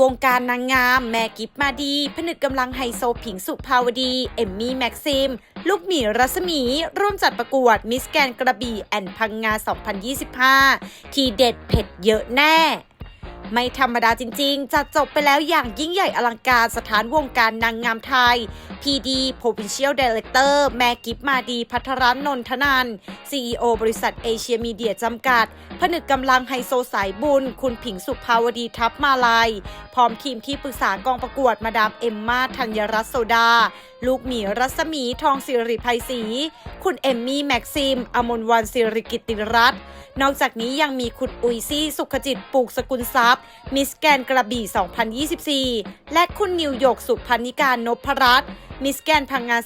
วงการนางงาม แม่กิฟมาดี ผนึกกำลังไฮโซผิงสุภาวดี เอมมี่แม็กซิม ลูกหมีรัศมี ร่วมจัดประกวดมิสแกนกระบี่แอนพังงา 2025 ที่เด็ดเผ็ดเยอะแน่ ไม่ธรรมดาจริงๆ จัดจบไปแล้วอย่างยิ่งใหญ่อลังการสถานวงการนางงามไทย PD Provincial Director แม่กิฟมาดีพัทรนนทนัน CEO บริษัทเอเชียมีเดียจำกัด ผนึกกำลังไฮโซสายบุญ คุณผิงสุภาวดีทัพมาลัยพร้อมทีมที่ปรึกษากองประกวดมาดามเอมมาธัญรัตน์โซดา ลูกหมีรัศมีทองสิริภัยศรีคุณเอมมี่แม็กซิม อมนวันสิริกิตติรัตน์นอกจากนี้ยังมีคุณอุยซี่สุขจิตปลูกสกุลทรัพย์ มิสแกนกระบี่ 2024 และคุณนิวโยกสุพันนิการนพรัตน์มิสแกนพังงาน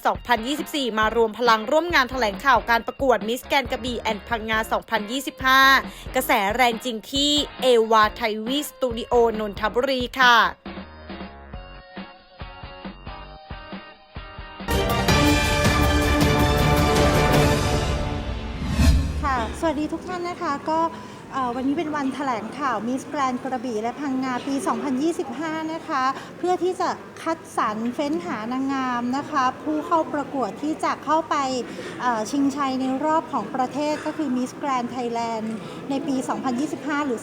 2024 มารวมพลังร่วมงานแถลงข่าวการประกวดมิสแกนกระบี่แอนพังงา 2025 กระแสแรงจริงที่เอวาไทวีสตูดิโอนนทบุรีค่ะค่ะสวัสดีทุกท่านนะคะก็ วันนี้เป็นวันแถลงข่าวมิสแกรนกระบี่และพังงาปี 2025 นะคะ เพื่อที่จะคัดสรรเฟ้นหานางงามนะคะ ผู้เข้าประกวดที่จะเข้าไปชิงชัยในรอบของประเทศก็คือมิสแกรนไทยแลนด์ในปี 2025 หรือ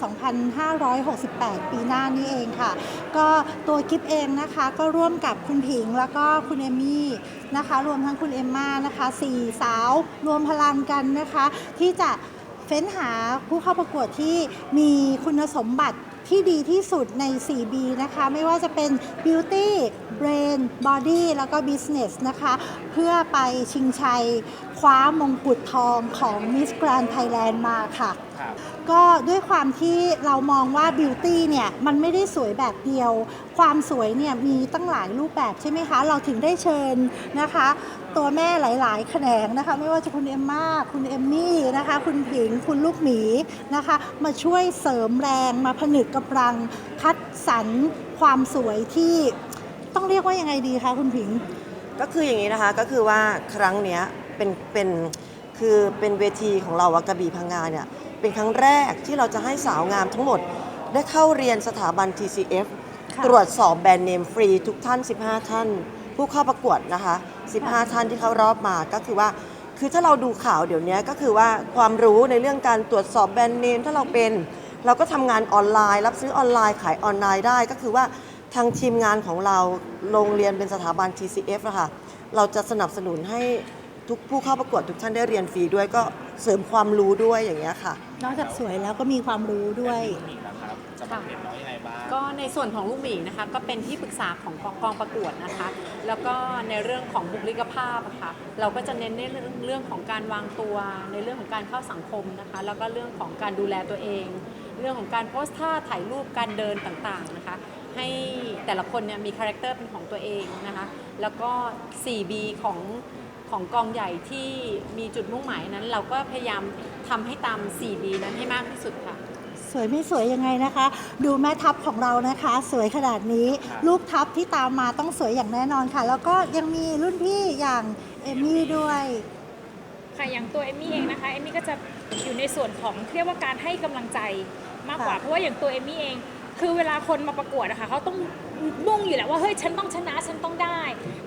2568 ปีหน้านี้เองค่ะ ก็ตัวกิฟเองนะคะก็ร่วมกับคุณผิงแล้วก็คุณเอมี่นะคะ รวมทั้งคุณเอมมานะคะสี่สาวรวมพลังกันนะคะที่จะ เฟ้นหาผู้เข้าประกวดที่มีคุณสมบัติที่ดีที่สุดใน 4B นะคะ ไม่ว่าจะเป็น Beauty Brain Body แล้วก็ Business นะคะ เพื่อไปชิงชัยคว้ามงกุฎทองของ Miss Grand Thailand มาค่ะ ก็ด้วยความที่เรามองว่าบิวตี้เนี่ย มันไม่ได้สวยแบบเดียว ความสวยเนี่ย มีตั้งหลายรูปแบบใช่ไหมคะ เราถึงได้เชิญนะคะ ตัวแม่หลาย ๆ แขนงนะคะ ไม่ว่าจะคุณเอมมาคุณเอมมี่นะคะ คุณผิง คุณลูกหมีนะคะ มาช่วยเสริมแรงมาผนึกกำลังคัดสรรความสวยที่ต้องเรียกว่ายังไงดีคะคุณผิง ก็คืออย่างนี้นะคะก็คือว่าครั้งเนี้ยเป็นเป็นคือเป็นเวทีของเราอะกระบี่พังงาเนี่ยเป็นครั้งแรกที่เราจะให้สาวงามทั้งหมด ได้เข้าเรียนสถาบัน TCF ค่ะ ตรวจสอบแบรนด์เนมฟรีทุกท่าน 15 ท่าน ผู้เข้าประกวดนะคะ 15 ท่านที่เข้ารอบมาก็คือว่า คือถ้าเราดูข่าวเดี๋ยวนี้ก็คือว่าความรู้ในเรื่องการตรวจสอบแบรนด์เนมถ้าเราเป็น เราก็ทำงานออนไลน์ รับซื้อออนไลน์ขายออนไลน์ได้ ก็คือว่าทางทีมงานของเราโรงเรียนเป็นสถาบัน TCF อะคะเราจะสนับสนุนให้ทุกผู้เข้าประกวดทุกท่านได้เรียนฟรีด้วยก็เสริมความรู้ด้วยอย่างเงี้ยค่ะ นอกจากสวยแล้วก็มีความรู้ด้วย มีนะครั จะมาเรียนน้อยยังไงบ้าง ก็ในส่วนของลูกหมีนะคะก็เป็นที่ปรึกษาของกองประกวดนะคะ แล้วก็ในเรื่องของบุคลิกภาพอะค่ะเราก็จะเน้นในเรื่องเรื่องของการวางตัวในเรื่องของการเข้าสังคมนะคะ แล้วก็เรื่องของการดูแลตัวเอง เรื่องของการโพสท่าถ่ายรูปการเดินต่างๆนะคะ ให้แต่ละคนเนี่ยมีคาแรคเตอร์เป็นของตัวเองนะคะแล้วก็ 4B ของของกองใหญ่ที่มีจุดมุ่งหมายนั้น เราก็พยายามทำให้ตาม 4B นั้นให้มากที่สุดค่ะ สวยไม่สวยยังไงนะคะ ดูแม่ทัพของเรานะคะ สวยขนาดนี้ ลูกทัพที่ตามมาต้องสวยอย่างแน่นอนค่ะ แล้วก็ยังมีรุ่นพี่อย่างเอมี่ด้วยค่ะอย่างตัวเอมมี่เองนะคะเอมมี่ก็จะอยู่ในส่วนของเรียกว่าการให้กำลังใจมากกว่าค่ะเพราะว่าอย่างตัวเอมมี่เอง คือเวลาคนมาประกวดนะคะเขาต้องมุ่งอยู่แล้วว่าเฮ้ยฉันต้องชนะฉันต้องได้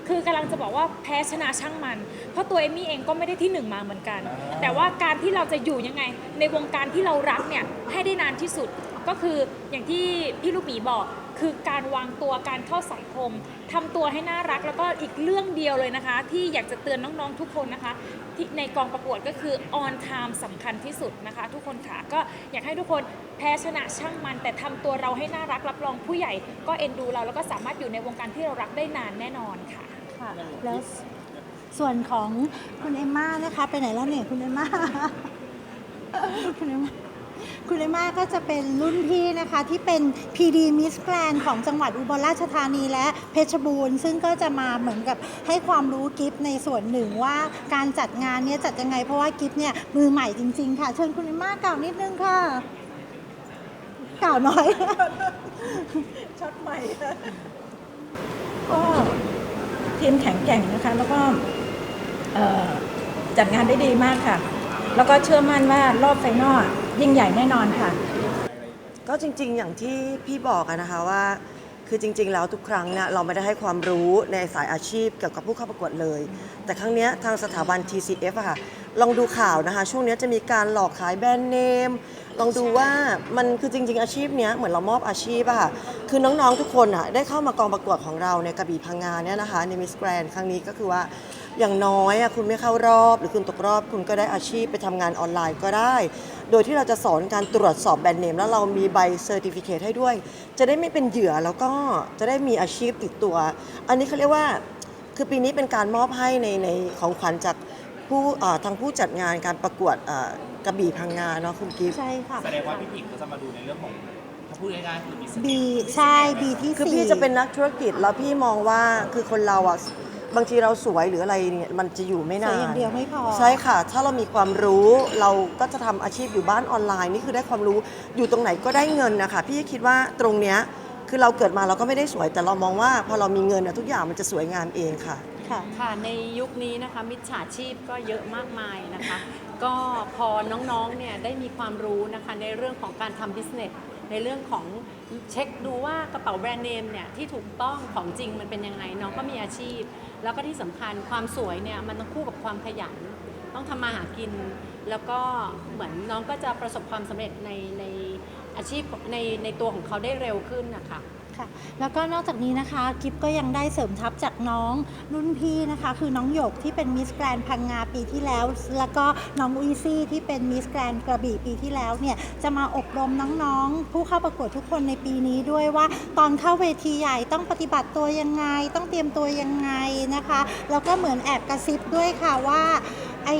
คือกำลังจะบอกว่าแพ้ชนะช่างมัน เพราะตัวเอมมี่เองก็ไม่ได้ที่หนึ่งมาเหมือนกัน แต่ว่าการที่เราจะอยู่ยังไง ในวงการที่เรารักเนี่ยให้ได้นานที่สุดก็คืออย่างที่พี่ลูกหมีบอก คือการวางตัวการเข้าสังคมทำตัวให้น่ารักแล้วก็อีกเรื่องเดียวเลยนะคะ ที่อยากจะเตือนน้องๆทุกคนนะคะ ที่ในกองประกวดก็คือ on time สำคัญที่สุดนะคะ ทุกคนค่ะก็อยากให้ทุกคนแพ้ชนะช่างมัน แต่ทำตัวเราให้น่ารักรับรองผู้ใหญ่ ก็เอ็นดูเราแล้วก็สามารถอยู่ในวงการที่เรารักได้นานแน่นอนค่ะค่ะแล้วส่วนของคุณเอมม่านะคะ ไปไหนแล้วเนี่ยคุณเอมม่าคุณเอมม่า คุณเอมม่าก็จะเป็นรุ่นพี่นะคะที่เป็น PD Miss Grand ของจังหวัดอุบลราชธานีและเพชรบูรณ์ ซึ่งก็จะมาเหมือนกับให้ความรู้กิฟในส่วนหนึ่งว่าการจัดงานเนี่ยจัดยังไงเพราะว่ากิฟเนี่ยมือใหม่จริง ๆ ค่ะ เชิญคุณเอมม่ากล่าวนิดนึงค่ะ กล่าวน้อยชัดใหม่ก็ทีมแข็งแกร่งนะคะ แล้วก็จัดงานได้ดีมากค่ะ แล้วก็เชื่อมั่นว่ารอบไฟนอล ยิ่งใหญ่แน่นอนค่ะ ก็จริง ๆ อย่างที่พี่บอกอะนะคะว่า คือจริง ๆ แล้วทุกครั้งเนี่ยเราไม่ได้ให้ความรู้ในสายอาชีพเกี่ยวกับผู้เข้าประกวดเลย แต่ครั้งเนี้ยทางสถาบัน TCF อะค่ะ ลองดูข่าวนะคะ ช่วงเนี้ยจะมีการหลอกขายแบรนด์เนม ลองดูว่ามันคือจริง ๆ อาชีพเนี้ยเหมือนเรามอบอาชีพอะค่ะ คือน้อง ๆ ทุกคนอะได้เข้ามากองประกวดของเราในกระบี่พังงานเนี่ยนะคะในมิสแกรนครั้งนี้ก็คือว่า อย่างน้อยอะคุณไม่เข้ารอบ หรือคุณตกรอบ คุณก็ได้อาชีพไปทำงานออนไลน์ก็ได้ โดยที่เราจะสอนการตรวจสอบแบรนด์เนมแล้วเรามีใบเซอร์ติฟิเคให้ด้วย จะได้ไม่เป็นเหยื่อแล้วก็จะได้มีอาชีพติดตัว อันนี้เขาเรียกว่าคือปีนี้เป็นการมอบให้ในในของขวัญจากผู้เอ่อทางผู้จัดงานการประกวดเอ่อกระบี่พังงาเนาะคุณกิฟต์ ใช่ค่ะแสดงว่าพี่ผิงก็จะมาดูในเรื่องของถ้าพูดง่ายๆคือ business B ใช่ B ที่ คือสี่พี่จะเป็นนักธุรกิจแล้วพี่มองว่าคือคนเราอะ บางทีเราสวยหรืออะไรเนี่ยมันจะอยู่ไม่สนาวยนอย่างเดียวไม่พอ ใช่ค่ะ ถ้าเรามีความรู้เราก็จะทำอาชีพอยู่บ้านออนไลน์นี่คือได้ความรู้อยู่ตรงไหนก็ได้เงินนะคะพี่คิดว่าตรงเนี้ยคือเราเกิดมาเราก็ไม่ได้สวย แต่เรามองว่าพอเรามีเงินน่ะทุกอย่างมันจะสวยงามเองค่ะ ค่ะ ค่ะในยุคนี้นะคะมิจฉาชีพก็เยอะมากมายนะคะ ก็พอน้องๆเนี่ยได้มีความรู้นะคะในเรื่องของการทำบิสเนส ในเรื่องของเช็คดูว่ากระเป๋าแบรนด์เนมเนี่ยที่ถูกต้องของจริงมันเป็นยังไงน้องก็มีอาชีพ แล้วก็ที่สำคัญความสวยเนี่ยมันต้องคู่กับความขยัน ต้องทำมาหากิน แล้วก็เหมือนน้องก็จะประสบความสำเร็จในในอาชีพในในตัวของเขาได้เร็วขึ้นนะคะค่ะแล้วก็นอกจากนี้นะคะกิฟก็ยังได้เสริมทัพจากน้องรุ่นพี่นะคะ คือน้องหยกที่เป็นมิสแกรนพังงาปีที่แล้ว แล้วก็น้องอุยซี่ที่เป็นมิสแกรนกระบี่ปีที่แล้วเนี่ยจะมาอบรมน้องๆ ผู้เข้าประกวดทุกคนในปีนี้ด้วยว่า ตอนเข้าเวทีใหญ่ต้องปฏิบัติตัวยังไง ต้องเตรียมตัวยังไงนะคะแล้วก็เหมือนแอบกระซิบด้วยค่ะว่าไอ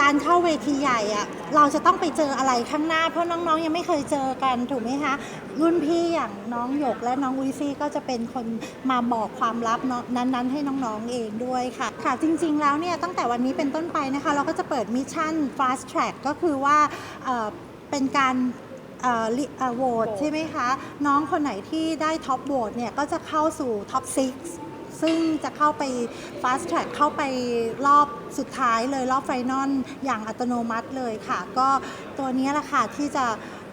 การเข้าเวทีใหญ่อะเราจะต้องไปเจออะไรข้างหน้า เพราะน้องๆยังไม่เคยเจอกันถูกไหมคะรุ่นพี่อย่างน้องหยกและน้องอุยซี่ก็จะเป็นคนมาบอกความลับนั้นๆ ให้น้องๆเองด้วยค่ะ ค่ะจริงๆแล้วเนี่ยตั้งแต่วันนี้เป็นต้นไปนะคะ เราก็จะเปิดมิชชั่น fast track ก็คือว่าเเป็นการโหวตใช่ไหมคะ น้องคนไหนที่ได้ท็อปโหวตเนี่ยก็จะเข้าสู่ท็อป 6 ซึ่งจะเข้าไป fast track เข้าไปรอบสุดท้ายเลยรอบไฟนอลอย่างอัตโนมัติเลยค่ะ ก็ตัวนี้แหละค่ะที่จะ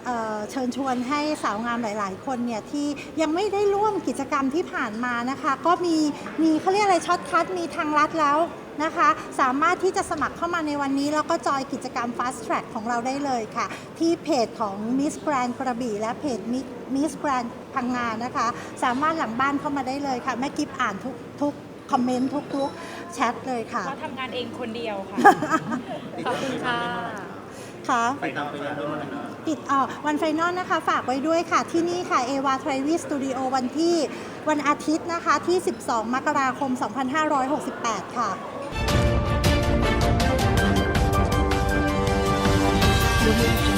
เเชิญชวนให้สาวงามหลาย ๆ คนเนี่ยที่ยังไม่ได้ร่วมกิจกรรมที่ผ่านมานะคะ ก็มีมีเขาเรียกอะไรช็อตคัทมีทางลัดแล้วนะคะ สามารถที่จะสมัครเข้ามาในวันนี้ แล้วก็จอยกิจกรรม Fast Track ของเราได้เลยค่ะ ที่เพจของ Miss Grand กระบี่และเพจ Miss Grand พังงานนะคะ สามารถหลังบ้านเข้ามาได้เลยค่ะแม่กิฟอ่านทุกทุกคอมเมนต์ทุกทุกแชทเลยค่ะเขาทำงานเองคนเดียวค่ะ ขอบคุณค่ะค่ะไปตามไปตามด้วยนะติดอ่อวันไฟนอลนะคะ ฝากไว้ด้วยค่ะ ที่นี่ค่ะเอวาทรวีสตูดิโอวันที่วันอาทิตย์นะคะ ที่ 12 มกราคม 2568 ค่ะ Audio Jungle.